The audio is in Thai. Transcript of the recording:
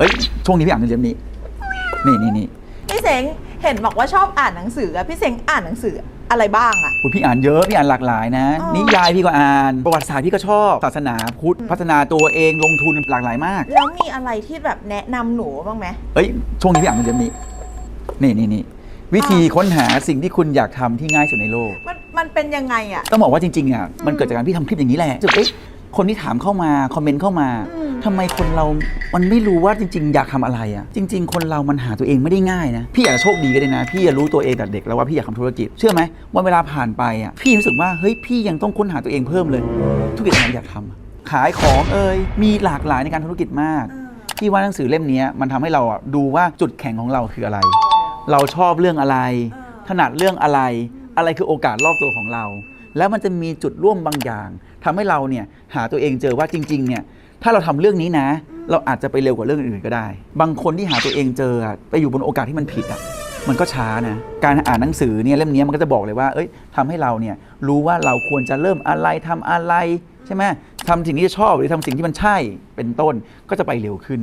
เอ้ยช่วงนี้พี่อ่านเล่มนี้ นี่นี่นี่พี่เสงเห็นบอกว่าชอบอ่านหนังสืออะพี่เสงอ่านหนังสืออะไรบ้างอะอุ๊ยพี่อ่านเยอะพี่อ่านหลากหลายนะ อ๋อ นิยายพี่ก็อ่าน ประวัติศาสตร์พี่ก็ชอบศาสนาพุทธ พัฒนาตัวเองลงทุนหลากหลายมาก แล้วมีอะไรที่แบบแนะนำหนูบ้างไหมเอ้ยช่วงนี้พี่อ่านเล่มนี้ นี่นี่นี่วิธีค้นหาสิ่งที่คุณอยากทำที่ง่ายสุดในโลก มันมันเป็นยังไงอะ ต้องบอกว่าจริงๆอะมันเกิดจากการพี่ทำคลิปอย่างนี้แหละรู้สึกเอ๊ะคนที่ถามเข้ามาคอมเมนต์เข้ามา อืม ทำไมคนเรา มันไม่รู้ว่าจริง ๆ อยากทำอะไรอะจริง ๆ คนเรามันหาตัวเองไม่ได้ง่ายนะ พี่อาจจะโชคดีก็ได้นะ พี่อะรู้ตัวเองแต่เด็กแล้วว่าพี่อยากทำธุรกิจ เชื่อไหมวันเวลาผ่านไปอะพี่รู้สึกว่า เฮ้ย พี่ยังต้องค้นหาตัวเองเพิ่มเลย ธุรกิจอะไรอยากทำอะขายของเอ่ย มีหลากหลายในการทำธุรกิจมาก พี่ว่าหนังสือเล่มนี้มันทำให้เราอะดูว่าจุดแข็งของเราคืออะไร เราชอบเรื่องอะไร ถนัดเรื่องอะไร อะไรคือโอกาสรอบตัวของเรา แล้วมันจะมีจุดร่วมบางอย่างทำให้เราเนี่ยหาตัวเองเจอว่าจริงๆเนี่ย ถ้าเราทำเรื่องนี้นะ เราอาจจะไปเร็วกว่าเรื่องอื่นก็ได้ บางคนที่หาตัวเองเจอไปอยู่บนโอกาสที่มันผิดอะมันก็ช้านะ การอ่านหนังสือเนี่ยเล่มนี้มันก็จะบอกเลยว่า เอ้ยทำให้เราเนี่ยรู้ว่าเราควรจะเริ่มอะไรทำอะไรใช่ไหมทำสิ่งที่ชอบหรือทำสิ่งที่มันใช่เป็นต้นก็จะไปเร็วขึ้น